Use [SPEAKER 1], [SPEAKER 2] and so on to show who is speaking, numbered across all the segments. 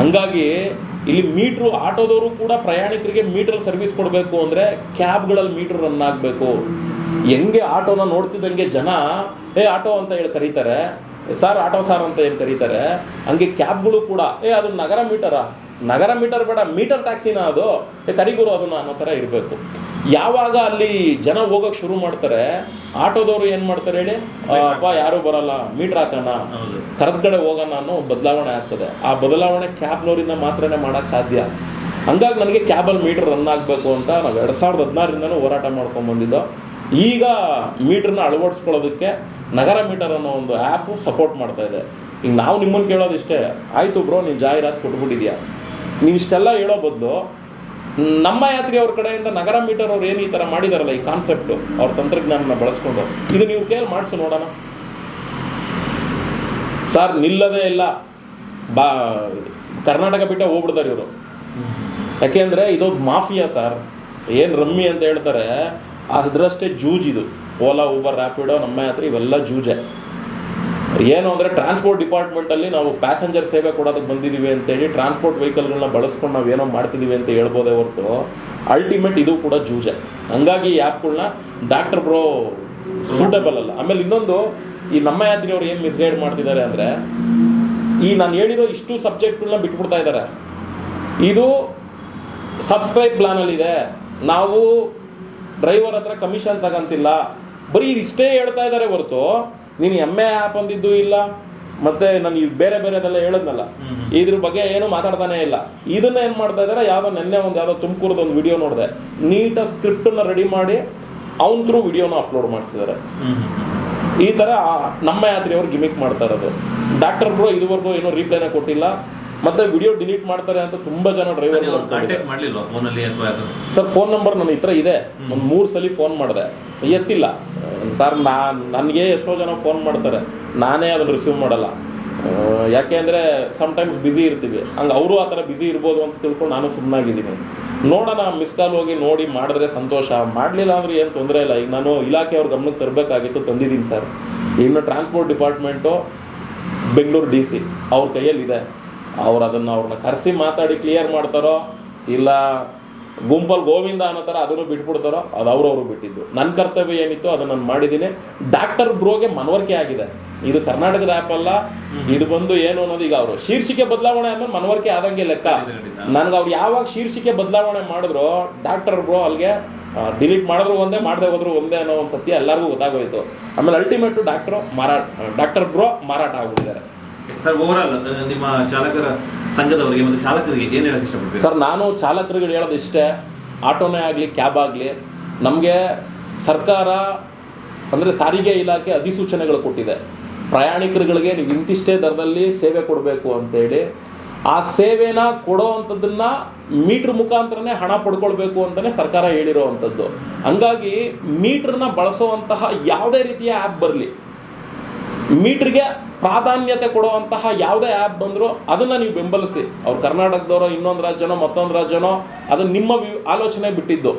[SPEAKER 1] ಹಂಗಾಗಿ ಇಲ್ಲಿ ಮೀಟ್ರು ಆಟೋದವರು ಕೂಡ ಪ್ರಯಾಣಿಕರಿಗೆ ಮೀಟರ್ ಸರ್ವಿಸ್ ಕೊಡಬೇಕು ಅಂದರೆ ಕ್ಯಾಬ್ಗಳಲ್ಲಿ ಮೀಟರ್ ರನ್ ಆಗಬೇಕು. ಹೆಂಗೆ ಆಟೋನ ನೋಡ್ತಿದ್ದಂಗೆ ಜನ, ಏ, ಆಟೋ ಅಂತ ಹೇಳಿ ಕರೀತಾರೆ. ಸರ್, ಆಟೋ ಸಾರ್ ಅಂತ ಏನು ಕರೀತಾರೆ. ಹಂಗೆ ಕ್ಯಾಬ್ಗಳು ಕೂಡ, ಏ, ಅದು ನಗರ ಮೀಟರಾ? ನಗರ ಮೀಟರ್ ಬೇಡ, ಮೀಟರ್ ಟ್ಯಾಕ್ಸಿನ ಅದು? ಕರಿಗುರು ಅದನ್ನ ಅನ್ನೋ ಥರ ಇರಬೇಕು. ಯಾವಾಗ ಅಲ್ಲಿ ಜನ ಹೋಗೋಕೆ ಶುರು ಮಾಡ್ತಾರೆ ಆಟೋದವರು ಏನು ಮಾಡ್ತಾರೆ ಹೇಳಿ? ಅಪ್ಪ ಯಾರೂ ಬರಲ್ಲ ಮೀಟರ್ ಹಾಕೋಣ ಕರೆದ ಕಡೆ ಹೋಗೋಣ ಅನ್ನೋ ಬದಲಾವಣೆ ಆಗ್ತದೆ. ಆ ಬದಲಾವಣೆ ಕ್ಯಾಬ್ನವರಿಂದ ಮಾತ್ರನೇ ಮಾಡೋಕ್ಕೆ ಸಾಧ್ಯ. ಹಂಗಾಗಿ ನನಗೆ ಕ್ಯಾಬಲ್ಲಿ ಮೀಟರ್ ರನ್ ಆಗಬೇಕು ಅಂತ ನಾವು ಎರಡು ಸಾವಿರದ ಹದಿನಾರರಿಂದನೂ ಹೋರಾಟ ಮಾಡ್ಕೊಂಡು ಬಂದಿದ್ದೋ ಈಗ ಮೀಟ್ರನ್ನ ಅಳವಡಿಸ್ಕೊಳ್ಳೋದಕ್ಕೆ ನಗರ ಮೀಟರ್ ಅನ್ನೋ ಒಂದು ಆ್ಯಪು ಸಪೋರ್ಟ್ ಮಾಡ್ತಾ ಇದೆ. ಈಗ ನಾವು ನಿಮ್ಮನ್ನು ಕೇಳೋದಿಷ್ಟೇ ಆಯಿತು ಬ್ರೋ ನೀನು ಜಾಹೀರಾತು ಕೊಟ್ಬಿಟ್ಟಿದ್ಯಾ? ನೀವು ಇಷ್ಟೆಲ್ಲ ಹೇಳೋ ಬದಲು ನಮ್ಮ ಯಾತ್ರಿ ಅವ್ರ ಕಡೆಯಿಂದ ನಗರ ಮೀಟರ್ ಅವ್ರು ಏನು ಈ ಥರ ಮಾಡಿದಾರಲ್ಲ ಈ ಕಾನ್ಸೆಪ್ಟು ಅವ್ರ ತಂತ್ರಜ್ಞಾನನ ಬಳಸ್ಕೊಂಡು. ಇದು ನೀವು ಕೇಳಿ ಮಾಡಿಸು ನೋಡೋಣ. ಸರ್ ನಿಲ್ಲದೇ ಇಲ್ಲ. ಬಾ, ಕರ್ನಾಟಕ ಬಿಟ್ಟೆ ಹೋಗ್ಬಿಡ್ತಾರೆ ಇವರು. ಯಾಕೆಂದ್ರೆ ಇದೊಂದು ಮಾಫಿಯಾ ಸರ್. ಏನು ರಮ್ಮಿ ಅಂತ ಹೇಳ್ತಾರೆ, ಅದರಷ್ಟೇ ಜೂಜ್ ಇದು. ಓಲಾ, ಊಬರ್ ರ್ಯಾಪಿಡೋ ನಮ್ಮ ಯಾತ್ರೆ ಇವೆಲ್ಲ ಜೂಜೆ. ಏನು ಅಂದರೆ ಟ್ರಾನ್ಸ್ಪೋರ್ಟ್ ಡಿಪಾರ್ಟ್ಮೆಂಟಲ್ಲಿ ನಾವು ಪ್ಯಾಸೆಂಜರ್ ಸೇವೆ ಕೊಡೋದಕ್ಕೆ ಬಂದಿದ್ದೀವಿ ಅಂತೇಳಿ ಟ್ರಾನ್ಸ್ಪೋರ್ಟ್ ವೆಹಿಕಲ್ಗಳನ್ನ ಬಳಸ್ಕೊಂಡು ನಾವು ಏನೋ ಮಾಡ್ತಿದ್ದೀವಿ ಅಂತ ಹೇಳ್ಬೋದೇ ಹೊರತು ಅಲ್ಟಿಮೇಟ್ ಇದು ಕೂಡ ಜೂಜೆ. ಹಂಗಾಗಿ ಈ ಆ್ಯಪ್ಗಳನ್ನ ಡಾಕ್ಟರ್ ಬ್ರೋ ಸೂಟಬಲ್ ಅಲ್ಲ. ಆಮೇಲೆ ಇನ್ನೊಂದು, ಈ ನಮ್ಮ ಯಾತ್ರಿಯವರು ಏನು ಮಿಸ್ಗೈಡ್ ಮಾಡ್ತಿದ್ದಾರೆ ಅಂದರೆ, ಈ ನಾನು ಹೇಳಿರೋ ಇಷ್ಟು ಸಬ್ಜೆಕ್ಟ್ಗಳನ್ನ ಬಿಟ್ಬಿಡ್ತಾ ಇದ್ದಾರೆ. ಇದು ಸಬ್ಸ್ಕ್ರೈಬ್ ಪ್ಲಾನಲ್ಲಿದೆ ನಾವು ಡ್ರೈವರ್ ಹತ್ರ ಕಮಿಷನ್ ತಗಂತಿಲ್ಲ. ಬರೀ ಇದಿಷ್ಟೇ ಹೇಳ್ತಾ ಇದ್ದಾರೆ ಹೊರತು ನೀನು ಎಂ ಎ ಆ್ಯಪ್ ಅಂದಿದ್ದು ಇಲ್ಲ ಮತ್ತೆ ನಾನು ಈ ಬೇರೆ ಬೇರೆದೆಲ್ಲ ಹೇಳದ್ನಲ್ಲ. ಇದ್ರ ಬಗ್ಗೆ ಏನು ಮಾತಾಡ್ತಾನೆ ಇಲ್ಲ. ಇದನ್ನ ಏನು ಮಾಡ್ತಾ ಇದ್ದಾರೆ ಯಾವುದೋ ನೆನ್ನೆ ಒಂದು ಯಾವುದೋ ತುಮಕೂರದ ಒಂದು ವಿಡಿಯೋ ನೋಡಿದೆ. ನೀಟ್ ಸ್ಕ್ರಿಪ್ಟ್ ಅನ್ನ ರೆಡಿ ಮಾಡಿ ಅವನ್ ಥ್ರೂ ವಿಡಿಯೋನ ಅಪ್ಲೋಡ್ ಮಾಡಿಸಿದ್ದಾರೆ ಈ ಥರ ನಮ್ಮ ಯಾತ್ರಿಯವ್ರು ಗಿಮಿಕ್ ಮಾಡ್ತಾ ಇರೋದು. ಡಾಕ್ಟರ್ ಬ್ರೋ ಇದುವರೆಗೂ ಏನೋ ರೀಪ್ಲೈನ ಕೊಟ್ಟಿಲ್ಲ. ಮತ್ತೆ ವಿಡಿಯೋ ಡಿಲೀಟ್ ಮಾಡ್ತಾರೆ ಅಂತ ತುಂಬಾ ಜನ ಡ್ರೈವರ್ ಸರ್ ಫೋನ್ ನಂಬರ್ ನನ್ನ ಹತ್ರ ಇದೆ. ಒಂದು ಮೂರು ಸಲ ಫೋನ್ ಮಾಡಿದೆ. ಎತ್ತಿಲ್ಲ. ಸರ್, ನಾ, ನನಗೆ ಎಷ್ಟೋ ಜನ ಫೋನ್ ಮಾಡ್ತಾರೆ. ನಾನೇ ಅದನ್ನು ರಿಸೀವ್ ಮಾಡಲ್ಲ. ಯಾಕೆ ಅಂದರೆ ಸಮ್ಟೈಮ್ಸ್ ಬ್ಯುಸಿ ಇರ್ತೀವಿ. ಹಂಗೆ ಅವರು ಆ ಥರ ಬ್ಯುಸಿ ಇರ್ಬೋದು ಅಂತ ತಿಳ್ಕೊಂಡು ನಾನು ಸುಮ್ಮನಾಗಿದ್ದೀನಿ ನೋಡೋಣ ಮಿಸ್ ಕಾಲ್ ಹೋಗಿ ನೋಡಿ ಮಾಡಿದ್ರೆ ಸಂತೋಷ. ಮಾಡಲಿಲ್ಲ ಅಂದರೆ ಏನು ತೊಂದರೆ ಇಲ್ಲ. ಈಗ ನಾನು ಇಲಾಖೆಯವ್ರ ಗಮನಕ್ಕೆ ತರಬೇಕಾಗಿತ್ತು ತಂದಿದ್ದೀನಿ ಸರ್. ಇನ್ನು transport department Bengaluru D C ಅವ್ರ ಕೈಯಲ್ಲಿದೆ. ಅವ್ರು ಅದನ್ನು ಅವ್ರನ್ನ ಕರೆಸಿ ಮಾತಾಡಿ ಕ್ಲಿಯರ್ ಮಾಡ್ತಾರೋ ಇಲ್ಲ ಗುಂಪಲ್ಲಿ ಗೋವಿಂದ ಅನ್ನೋ ಥರ ಅದನ್ನು ಬಿಟ್ಬಿಡ್ತಾರೋ ಅದು ಅವ್ರವ್ರು ಬಿಟ್ಟಿದ್ದು. ನನ್ನ ಕರ್ತವ್ಯ ಏನಿತ್ತು ಅದನ್ನು ನಾನು ಮಾಡಿದ್ದೀನಿ ಡಾಕ್ಟರ್ ಬ್ರೋಗೆ ಮನವರಿಕೆ ಆಗಿದೆ. ಇದು ಕರ್ನಾಟಕದ ಆ್ಯಪ್ ಅಲ್ಲ. ಇದು ಬಂದು ಏನು ಅನ್ನೋದು ಈಗ ಅವರು ಶೀರ್ಷಿಕೆ ಬದಲಾವಣೆ ಅನ್ನೋದು ಮನವರಿಕೆ ಆದಂಗೆ ಲೆಕ್ಕ. ನನಗೆ ಅವ್ರು ಯಾವಾಗ ಶೀರ್ಷಿಕೆ ಬದಲಾವಣೆ ಮಾಡಿದ್ರು ಡಾಕ್ಟರ್ ಬ್ರೋ ಅಲ್ಲಿಗೆ ಡಿಲೀಟ್ ಮಾಡಿದ್ರು ಒಂದೇ ಮಾಡದೆ ಹೋದ್ರು ಒಂದೇ ಅನ್ನೋ ಒಂದು ಸತ್ಯ ಎಲ್ಲರಿಗೂ ಗೊತ್ತಾಗೋಯ್ತು. ಆಮೇಲೆ ಅಲ್ಟಿಮೇಟು ಡಾಕ್ಟ್ರು ಮಾರಾಟ ಡಾಕ್ಟರ್ ಬ್ರೋ ಮಾರಾಟ ಆಗ್ಬಿಟ್ಟಿದ್ದಾರೆ.
[SPEAKER 2] ಸರ್ ಓವರಾಲ್ ನಿಮ್ಮ ಚಾಲಕರ ಸಂಘದವರಿಗೆ ಮತ್ತು ಚಾಲಕರಿಗೆ ಏನು ಹೇಳಕ್ಕೆ ಇಷ್ಟಪಡ್ತೀವಿ
[SPEAKER 1] ಸರ್ ನಾನು ಚಾಲಕರಿಗೆ ಹೇಳೋದು ಇಷ್ಟೇ. ಆಟೋನೇ ಆಗಲಿ, ಕ್ಯಾಬ್ ಆಗಲಿ, ನಮಗೆ ಸರ್ಕಾರ ಅಂದರೆ ಸಾರಿಗೆ ಇಲಾಖೆ ಅಧಿಸೂಚನೆಗಳು ಕೊಟ್ಟಿದೆ. ಪ್ರಯಾಣಿಕರುಗಳಿಗೆ ನೀವು ಇಂತಿಷ್ಟೇ ದರದಲ್ಲಿ ಸೇವೆ ಕೊಡಬೇಕು ಅಂತೇಳಿ ಆ ಸೇವೆನ ಕೊಡೋ ಅಂಥದ್ದನ್ನು ಮೀಟ್ರ್ ಮುಖಾಂತರನೇ ಹಣ ಪಡ್ಕೊಳ್ಬೇಕು ಅಂತಲೇ ಸರ್ಕಾರ ಹೇಳಿರೋ ಅಂಥದ್ದು ಹಂಗಾಗಿ ಮೀಟ್ರನ್ನ ಬಳಸುವಂತಹ ಯಾವುದೇ ರೀತಿಯ ಆ್ಯಪ್ ಬರಲಿ. ಮೀಟ್ರಿಗೆ ಪ್ರಾಧಾನ್ಯತೆ ಕೊಡುವಂತಹ ಯಾವುದೇ ಆ್ಯಪ್ ಬಂದರೂ ಅದನ್ನು ನೀವು ಬೆಂಬಲಿಸಿ. ಅವ್ರು ಕರ್ನಾಟಕದವರು, ಇನ್ನೊಂದು ರಾಜ್ಯನೋ, ಮತ್ತೊಂದು ರಾಜ್ಯನೋ, ಅದು ನಿಮ್ಮ ವಿ- ಆಲೋಚನೆ ಬಿಟ್ಟಿದ್ದು.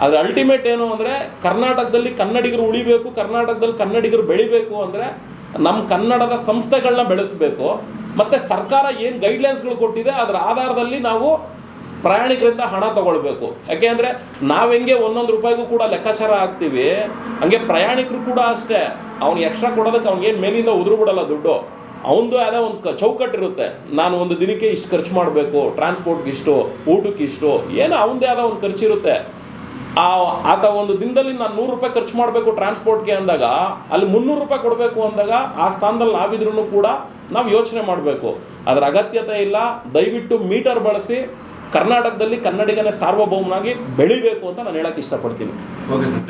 [SPEAKER 1] ಆದರೆ ಅಲ್ಟಿಮೇಟ್ ಏನು ಅಂದರೆ ಕರ್ನಾಟಕದಲ್ಲಿ ಕನ್ನಡಿಗರು ಉಳಿಬೇಕು, ಕರ್ನಾಟಕದಲ್ಲಿ ಕನ್ನಡಿಗರು ಬೆಳಿಬೇಕು ಅಂದರೆ ನಮ್ಮ ಕನ್ನಡದ ಸಂಸ್ಥೆಗಳನ್ನ ಬೆಳೆಸಬೇಕು. ಮತ್ತು ಸರ್ಕಾರ ಏನು ಗೈಡ್ಲೈನ್ಸ್ಗಳು ಕೊಟ್ಟಿದೆ, ಅದರ ಆಧಾರದಲ್ಲಿ ನಾವು ಪ್ರಯಾಣಿಕರಿಂದ ಹಣ ತಗೊಳ್ಬೇಕು. ಯಾಕೆ ಅಂದರೆ ನಾವು ಹೆಂಗೆ ಒಂದೊಂದು ರೂಪಾಯಿಗೂ ಕೂಡ ಲೆಕ್ಕಾಚಾರ ಹಾಕ್ತೀವಿ ಹಂಗೆ ಪ್ರಯಾಣಿಕರು ಕೂಡ ಅಷ್ಟೇ. ಅವ್ನು ಎಕ್ಸ್ಟ್ರಾ ಕೊಡೋದಕ್ಕೆ ಅವ್ನಿಗೇನು ಮೇಲಿಂದ ಉದುರು ಬಿಡಲ್ಲ ದುಡ್ಡು. ಅವನದು ಯಾವುದೋ ಒಂದು ಚೌಕಟ್ಟಿರುತ್ತೆ ನಾನು ಒಂದು ದಿನಕ್ಕೆ ಇಷ್ಟು ಖರ್ಚು ಮಾಡಬೇಕು ಟ್ರಾನ್ಸ್ಪೋರ್ಟ್ಗೆ ಇಷ್ಟು, ಊಟಕ್ಕೆ ಇಷ್ಟು, ಏನೋ ಅವನದೇ ಆದ ಒಂದು ಖರ್ಚಿರುತ್ತೆ ಆ, ಆತ ಒಂದು ದಿನದಲ್ಲಿ ನಾನು ನೂರು ರೂಪಾಯಿ ಖರ್ಚು ಮಾಡಬೇಕು ಟ್ರಾನ್ಸ್ಪೋರ್ಟ್ಗೆ ಅಂದಾಗ, ಅಲ್ಲಿ ಮುನ್ನೂರು ರೂಪಾಯಿ ಕೊಡಬೇಕು ಅಂದಾಗ ಆ ಸ್ಥಾನದಲ್ಲಿ ನಾವಿದ್ರೂ ಕೂಡ ನಾವು ಯೋಚನೆ ಮಾಡಬೇಕು. ಅದರ ಅಗತ್ಯತೆ ಇಲ್ಲ, ದಯವಿಟ್ಟು ಮೀಟರ್ ಬಳಸಿ ಕರ್ನಾಟಕದಲ್ಲಿ ಕನ್ನಡಿಗನೇ ಸಾರ್ವಭೌಮನಾಗಿ ಬೆಳಿಬೇಕು ಅಂತ ನಾನು ಹೇಳಕ್ಕೆ ಇಷ್ಟಪಡ್ತೀನಿ.
[SPEAKER 2] Okay sir